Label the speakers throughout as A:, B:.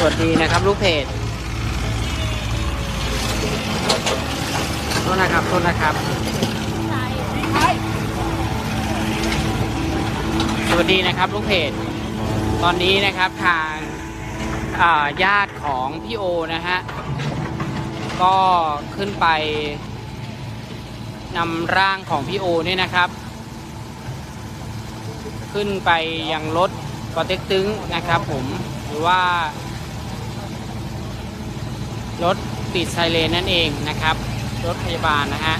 A: สวัสดีนะครับ ลูกเพจโทษนะครับโทษนะครับ สวัสดีนะครับ ลูกเพจตอนนี้นะครับทางาญาติของพี่โอนะฮะ ก็ขึ้นไปนำร่างของพี่โอเนี่ยนะครับ ขึ้นไปยังรถปอเต็กตึงนะครับผมหรือว่า รถปิดไซเรนนั่นเองนะครับ รถพยาบาลนะฮะ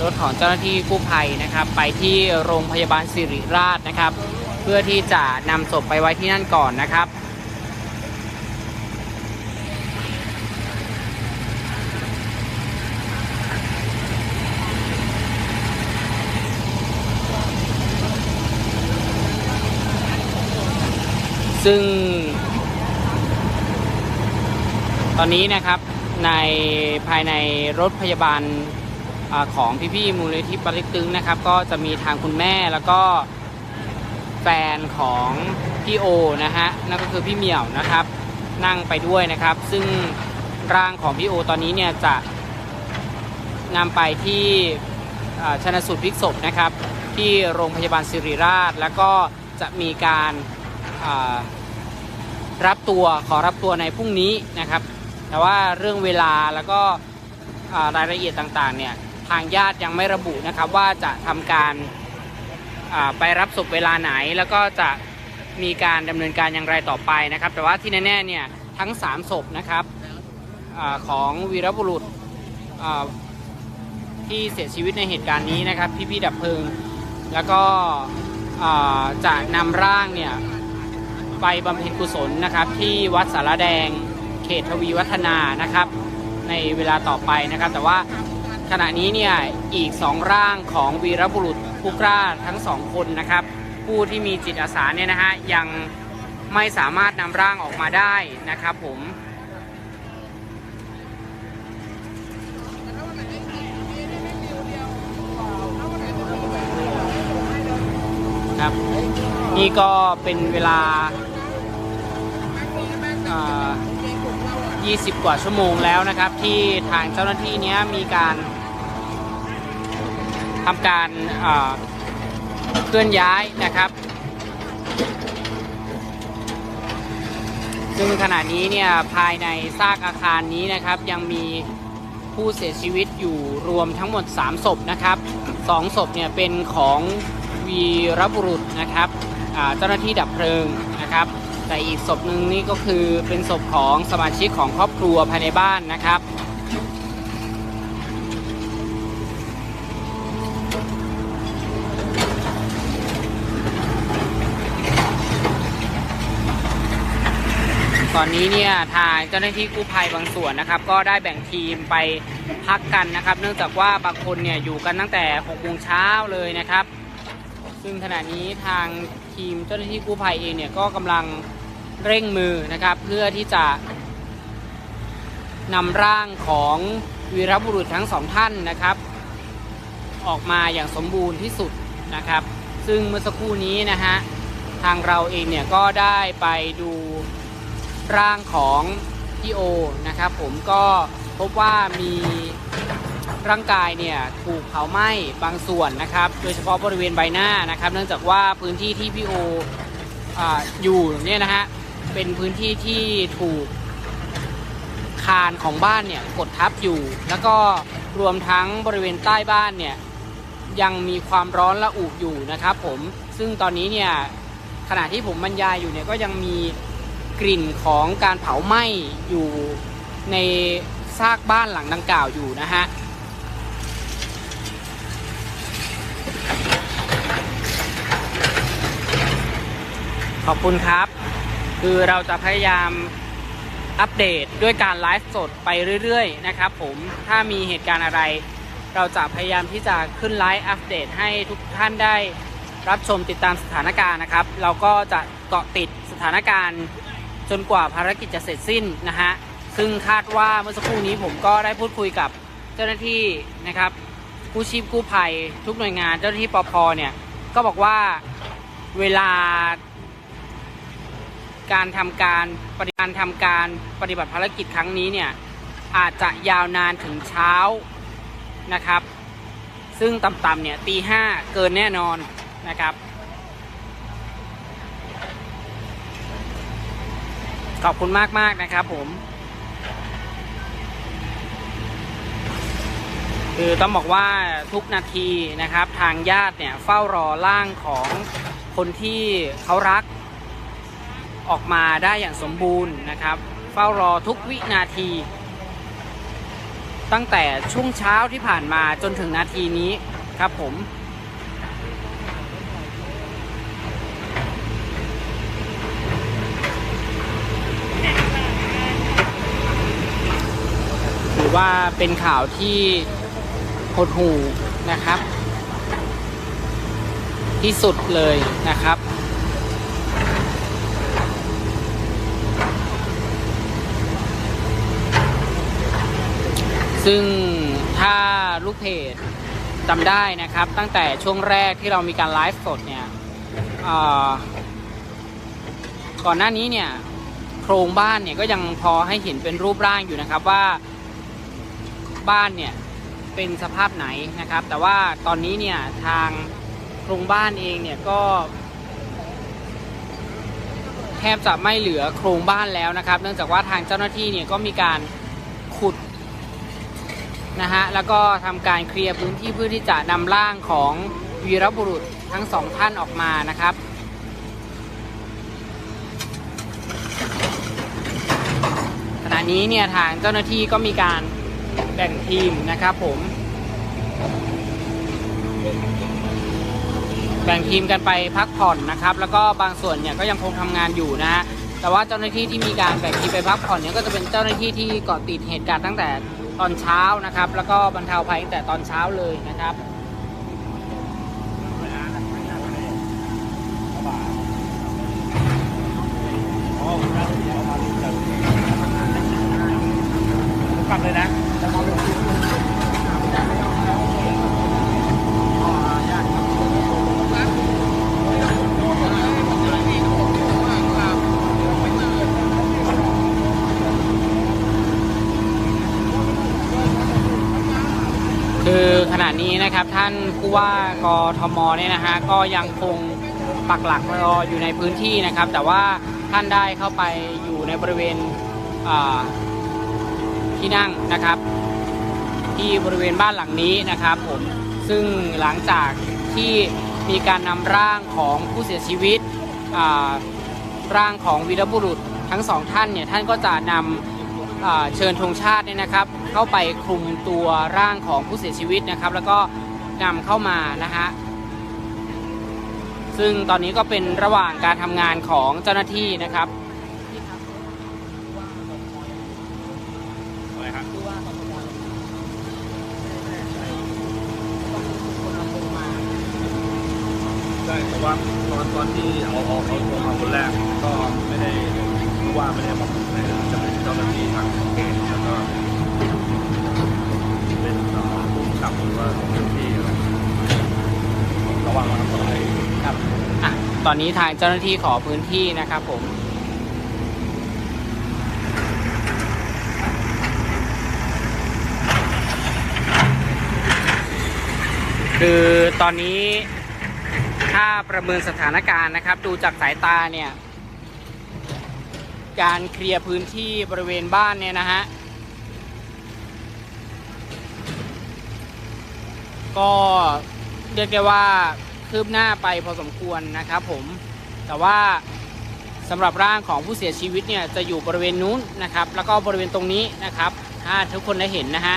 A: รถของเจ้าหน้าที่กู้ภัยนะครับ ไปที่โรงพยาบาลสิริราชนะครับ เพื่อที่จะนำศพไปไว้ที่นั่นก่อนนะครับซึ่ง ตอนนี้นะครับ ในภายในรถพยาบาลอของพี่ๆมูลนิธิปริตึงนะครับ ก็จะมีทางคุณแม่แล้วก็แฟนของพี่โอนะฮะนั่นก็คือพี่เหมียวนะครับ นั่งไปด้วยนะครับ ซึ่งร่างของพี่โอตอนนี้เนี่ยจะนำไปที่ชนะสูตรพลิกศพนะครับ ที่โรงพยาบาลสิริราช แล้วก็จะมีการรับตัวขอรับตัวในพรุ่งนี้นะครับ แต่ว่าเรื่องเวลาแล้วก็รายละเอียดต่างๆเนี่ยทางญาติยังไม่ระบุนะครับว่าจะทำการไปรับศพเวลาไหน แล้วก็จะมีการดำเนินการอย่างไรต่อไปนะครับ แต่ว่าที่แน่ๆเนี่ยทั้ง 3 ศพนะครับอของวีรบุรุษที่เสียชีวิตในเหตุการณ์นี้นะครับพี่ๆดับเพลิง แล้วก็จะนำร่างเนี่ยไปบำเพ็ญกุศลนะครับที่วัดสารแดง เขตทวีวัฒนานะครับ ในเวลาต่อไปนะครับ แต่ว่าขณะนี้เนี่ยอีกสองร่างของวีรบุรุษผู้กล้าทั้งสองคนนะครับ ผู้ที่มีจิตอาสาเนี่ยนะฮะยังไม่สามารถนำร่างออกมาได้นะครับผมครับนี่ก็เป็นเวลา 20 กว่าชั่วโมงแล้วนะครับ ที่ทางเจ้าหน้าที่เนี้ยมีการทำการเคลื่อนย้ายนะครับ ซึ่งขณะนี้เนี่ยภายในซากอาคารนี้นะครับยังมีผู้เสียชีวิตอยู่รวมทั้งหมด 3 ศพนะครับ 2 ศพเนี่ยเป็นของวีรบุรุษนะครับเจ้าหน้าที่ดับเพลิงนะครับ แต่อีกศพหนึ่งนี่ก็คือเป็นศพของสมาชิกของครอบครัวภายในบ้านนะครับตอนนี้เนี่ยทางเจ้าหน้าที่กู้ภัยบางส่วนนะครับ ก็ได้แบ่งทีมไปพักกันนะครับ เนื่องจากว่าบางคนเนี่ยอยู่กันตั้งแต่6โมงเช้าเลยนะครับ ซึ่งขณะนี้ทางทีมเจ้าหน้าที่กู้ภัยเองเนี่ยก็กำลัง เร่งมือนะครับ เพื่อที่จะนำร่างของวีรบุรุษทั้งสองท่านนะครับ ออกมาอย่างสมบูรณ์ที่สุดนะครับ ซึ่งเมื่อสักครู่นี้นะฮะทางเราเองเนี่ยก็ได้ไปดูร่างของพี่โอนะครับ ผมก็พบว่ามีร่างกายเนี่ยถูกเผาไหม้บางส่วนนะครับ โดยเฉพาะบริเวณใบหน้านะครับ เนื่องจากว่าพื้นที่ที่พี่โอออยู่เนี่ยนะฮะ เป็นพื้นที่ที่ถูกคานของบ้านเนี่ยกดทับอยู่ แล้วก็รวมทั้งบริเวณใต้บ้านเนี่ยยังมีความร้อนระอุอยู่นะครับผมซึ่งตอนนี้เนี่ยขณะที่ผมบรรยายอยู่เนี่ยก็ยังมีกลิ่นของการเผาไหม้อยู่ในซากบ้านหลังดังกล่าวอยู่นะฮะขอบคุณครับ คือเราจะพยายามอัปเดตด้วยการไลฟ์สดไปเรื่อยๆนะครับผมถ้ามีเหตุการณ์อะไร เราจะพยายามที่จะขึ้นไลฟ์อัปเดตให้ทุกท่านได้รับชมติดตามสถานการณ์นะครับ เราก็จะเกาะติดสถานการณ์จนกว่าภารกิจจะเสร็จสิ้นนะฮะซึ่งคาดว่าเมื่อสักครู่นี้ผมก็ได้พูดคุยกับเจ้าหน้าที่นะครับกู้ชีพกู้ภัยทุกหน่วยงานเจ้าหน้าที่ปพเนี่ยก็บอกว่าเวลา การทำการปฏิการทำการปฏิบัติภารกิจครั้งนี้เนี่ยอาจจะยาวนานถึงเช้านะครับ ซึ่งต่ำๆเนี่ยตีห้าเกินแน่นอนนะครับ ขอบคุณมาก ๆ นะครับผม คือต้องบอกว่าทุกนาทีนะครับ ทางญาติเนี่ยเฝ้ารอร่างของคนที่เขารัก ออกมาได้อย่างสมบูรณ์นะครับ เฝ้ารอทุกวินาที ตั้งแต่ช่วงเช้าที่ผ่านมาจนถึงนาทีนี้ครับผมถือว่าเป็นข่าวที่หดหูนะครับ ที่สุดเลยนะครับ ซึ่งถ้าลูกเพจจำได้นะครับ ตั้งแต่ช่วงแรกที่เรามีการไลฟ์สดเนี่ยก่อนหน้านี้เนี่ย โครงบ้านเนี่ยก็ยังพอให้เห็นเป็นรูปร่างอยู่นะครับว่าบ้านเนี่ยเป็นสภาพไหนนะครับ แต่ว่าตอนนี้เนี่ยทางโครงบ้านเองเนี่ยก็ แทบจะไม่เหลือโครงบ้านแล้วนะครับ เนื่องจากว่าทางเจ้าหน้าที่เนี่ยก็มีการขุด นะฮะแล้วก็ทำการเคลียร์พื้นที่เพื่อที่จะนำร่างของวีรบุรุษทั้งสองท่านออกมานะครับขณะนี้เนี่ยทางเจ้าหน้าที่ก็มีการแบ่งทีมนะครับผมแบ่งทีมกันไปพักผ่อนนะครับ แล้วก็บางส่วนเนี่ยก็ยังคงทำงานอยู่นะฮะแต่ว่าเจ้าหน้าที่ที่มีการแบ่งทีมไปพักผ่อนเนี่ยก็จะเป็นเจ้าหน้าที่ที่เกาะติดเหตุการณ์ตั้งแต่ ตอนเช้านะครับ แล้วก็บรรเทาภัยตั้งแต่ตอนเช้าเลยนะครับ
B: กลับเลยนะ
A: คือขณะนี้นะครับท่านผู้ว่ากทมเนี่ยนะฮะก็ยังคงปักหลักรออยู่ในพื้นที่นะครับ แต่ว่าท่านได้เข้าไปอยู่ในบริเวณที่นั่งนะครับ ที่บริเวณบ้านหลังนี้นะครับผมซึ่งหลังจากที่มีการนำร่างของผู้เสียชีวิตร่างของวีรบุรุษทั้งสองท่านเนี่ยท่านก็จะนำ เชิญธงชาติเนี่ยนะครับ เข้าไปคลุมตัวร่างของผู้เสียชีวิตนะครับ แล้วก็นำเข้ามานะฮะซึ่งตอนนี้ก็เป็นระหว่างการทำงานของเจ้าหน้าที่นะครับ
B: อะไรครับใช่แต่ว่าตอนตอนที่เอาเอาเขาตัวมาคนแรกก็ไม่ได้รู้ว่าไม่ได้บอกในจะเป็นเจ้าหน้าที่ทางเขตแล้วก็เป็นต่อผู้กำกับหรือว่าเจ้าหน้าที่อะไรระวังนะครับอะไร
A: ครับอะตอนนี้ทางเจ้าหน้าที่ขอพื้นที่นะครับผมคือตอนนี้ถ้าประเมินสถานการณ์นะครับ ดูจากสายตาเนี่ย การเคลียร์พื้นที่บริเวณบ้านเนี่ยนะฮะ ก็เรียกได้ว่าคืบหน้าไปพอสมควรนะครับผม แต่ว่าสำหรับร่างของผู้เสียชีวิตเนี่ยจะอยู่บริเวณนู้นนะครับ แล้วก็บริเวณตรงนี้นะครับ ถ้าทุกคนได้เห็นนะฮะ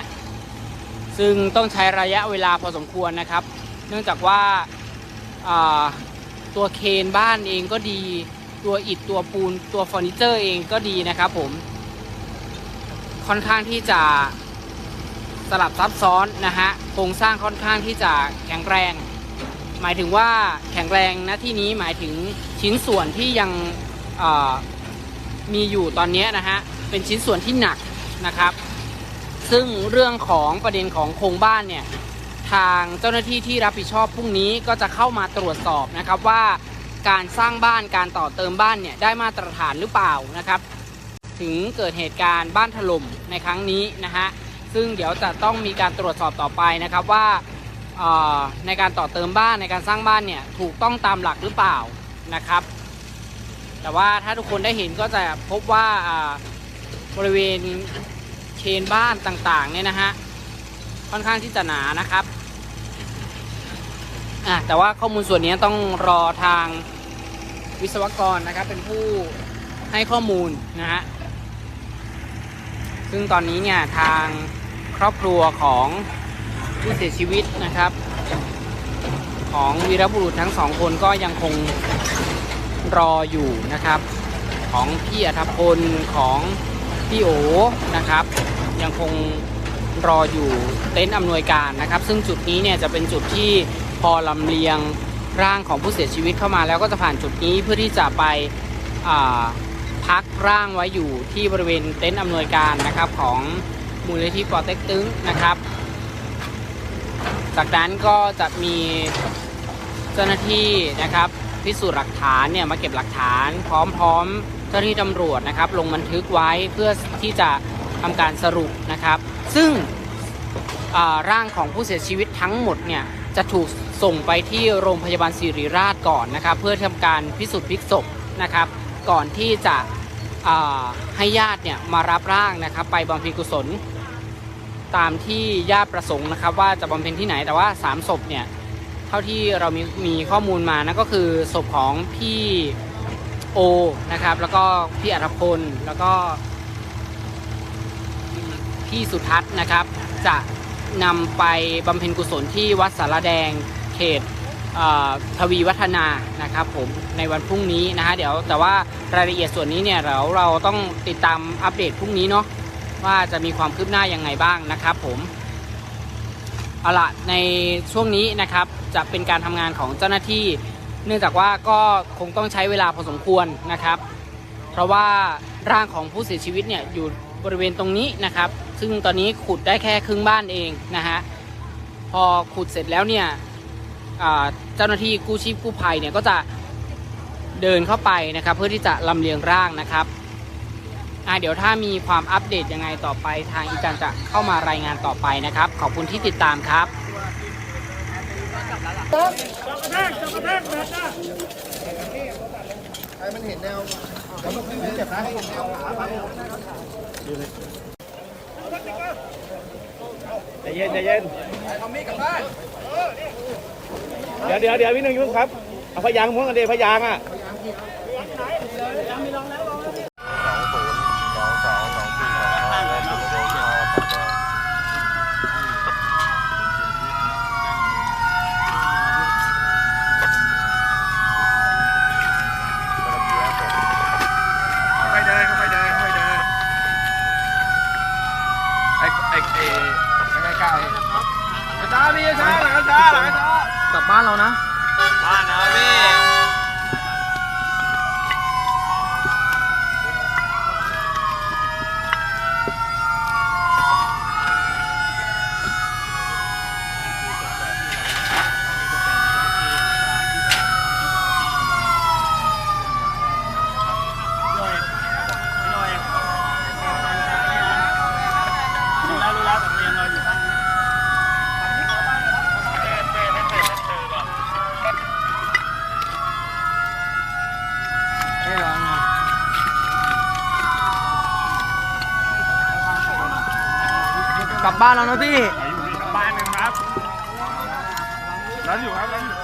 A: ซึ่งต้องใช้ระยะเวลาพอสมควรนะครับ เนื่องจากว่าาตัวเคนบ้านเองก็ดี ตัวอิฐตัวปูนตัวเฟอร์นิเจอร์เองก็ดีนะครับผมค่อนข้างที่จะสลับซับซ้อนนะฮะโครงสร้างค่อนข้างที่จะแข็งแรง หมายถึงว่าแข็งแรงนะที่นี้หมายถึงชิ้นส่วนที่ยังมีอยู่ตอนนี้นะฮะเป็นชิ้นส่วนที่หนักนะครับ ซึ่งเรื่องของประเด็นของโครงบ้านเนี่ยทางเจ้าหน้าที่ที่รับผิดชอบพรุ่งนี้ก็จะเข้ามาตรวจสอบนะครับว่า การสร้างบ้านการต่อเติมบ้านเนี่ยได้มาตรฐานหรือเปล่านะครับ ถึงเกิดเหตุการณ์บ้านถล่มในครั้งนี้นะฮะซึ่งเดี๋ยวจะต้องมีการตรวจสอบต่อไปนะครับว่าในการต่อเติมบ้านในการสร้างบ้านเนี่ยถูกต้องตามหลักหรือเปล่านะครับ แต่ว่าถ้าทุกคนได้เห็นก็จะพบว่าบริเวณเชนบ้านต่างๆเนี่ยนะฮะค่อนข้างที่จะหนานะครับ อะแต่ว่าข้อมูลส่วนนี้ต้องรอทางวิศวกรนะครับ เป็นผู้ให้ข้อมูลนะฮะซึ่งตอนนี้เนี่ยทางครอบครัวของผู้เสียชีวิตนะครับ ของวีรบุรุษทั้งสองคนก็ยังคงรออยู่นะครับ ของพี่อัธพลของพี่โอนะครับ ยังคงรออยู่เต็นท์อำนวยการนะครับ ซึ่งจุดนี้เนี่ยจะเป็นจุดที่ พอลำเลียงร่างของผู้เสียชีวิตเข้ามาแล้วก็จะผ่านจุดนี้เพื่อที่จะไปพักร่างไว้อยู่ที่บริเวณเต็นท์อำนวยการนะครับของมูลนิธิปอเต็กตึงนะครับ จากนั้นก็จะมีเจ้าหน้าที่นะครับพิสูจน์หลักฐานเนี่ยมาเก็บหลักฐานพร้อมๆเจ้าหน้าที่ตำรวจนะครับ ลงบันทึกไว้เพื่อที่จะทำการสรุปนะครับ ซึ่งร่างของผู้เสียชีวิตทั้งหมดเนี่ยจะถูก ส่งไปที่โรงพยาบาลศิริราชก่อนนะครับ เพื่อทำการพิสูจน์พลิกศพนะครับ ก่อนที่จะให้ญาติเนี่ยมารับร่างนะครับ ไปบำเพ็ญกุศล ตามที่ญาติประสงค์นะครับ ว่าจะบำเพ็ญที่ไหนแต่ว่า 3ศพเนี่ยเท่าที่เรามีมีข้อมูลมานั่นก็คือศพของพี่โอนะครับ แล้วก็พี่อัธพลแล้วก็พี่สุทัศน์นะครับ จะนำไปบำเพ็ญกุศลที่วัดสารแดง ขตทวีวัฒนานะครับผมในวันพรุ่งนี้นะฮะเดี๋ยวแต่ว่ารายละเอียดส่วนนี้เนี่ยเราเราต้องติดตามอัปเดตพรุ่งนี้เนาะว่าจะมีความคืบหน้ายังไงบ้างนะครับผมเอาละในช่วงนี้นะครับจะเป็นการทำงานของเจ้าหน้าที่ เนื่องจากว่าก็คงต้องใช้เวลาพอสมควรนะครับ เพราะว่าร่างของผู้เสียชีวิตเนี่ยอยู่บริเวณตรงนี้นะครับ ซึ่งตอนนี้ขุดได้แค่ครึ่งบ้านเองนะฮะพอขุดเสร็จแล้วเนี่ย เจ้าหน้าที่กู้ชีพกู้ภัยเนี่ยก็จะเดินเข้าไปนะครับ เพื่อที่จะลำเลียงร่างนะครับอะเดี๋ยวถ้ามีความอัปเดตยังไงต่อไปทางอีจันจะเข้ามารายงานต่อไปนะครับ ขอบคุณที่ติดตามครับ
C: ให้มันเห็นแนวแล้วมันเจ็บนะให้เห็นแนวขาไป
B: ใจเย็นใจเย็นเดี๋ เดี๋ยวเดี๋ยวเดี๋ยวพี่หนึ่งยุ่งครับ เอาพยางม้วนกันเดียวพยางอะ ค่อยเดินค่อยเดินค่อยเดินไอ้ไอ้ไอ้ใกล้ใกล้ช้าพี่ช้าหลังช้าหลังช้านเรานะ บ้านนะพี่ รู้แล้วรู้แล้วแต่ยังเราอยู่ข้างไม่ร้อนนะ
A: กลั บ้านแล้วนะพี่
B: กลับบ้านกันครับร้านอยู่ครับร้านอยู่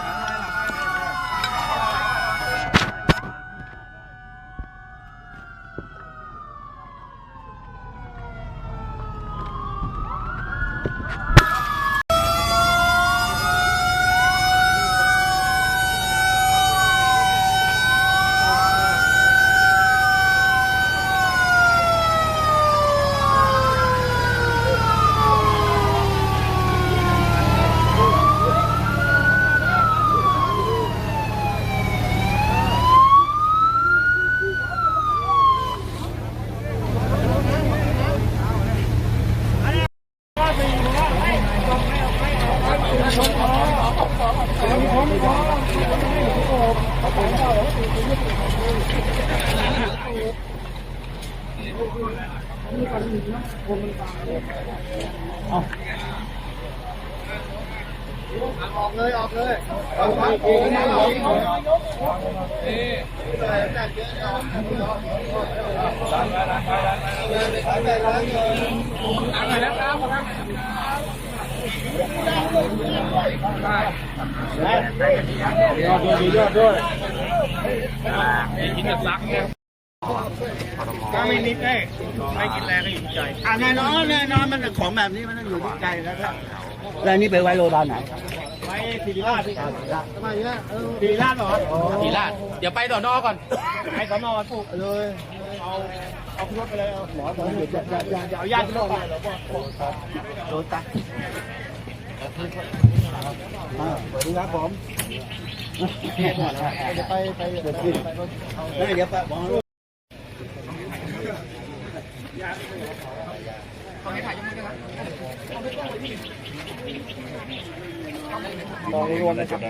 C: กิ
B: นกับซักเนี่ย
C: ถ้าไม่นิดได้ไม่กินแรงก็อยู่ที่ใจอ่าแน่นอนแน่นอนมันของแบบนี้มันต้องอยู่ที่ใจแล้วครับแล้วนี่ไปไว้โรงพยาบาลไหนไว้ ศิริราชทำไมเนี่ยศิริราชเหรอ
A: ทีราชเดี๋ยวไปต่อนอก่อน
C: ไปสอนอถูกเลยเอาเอาขึ้นรถไปเลยเอาหมอหมออย่าอย่าอย่าอย่าเอาญาติขึ้นรถไปโดนตัดสวัสดีครับผมเดี๋ยวไปไปเดี๋ยวไปเดี๋ยวไปบอก มองร วมนะครับ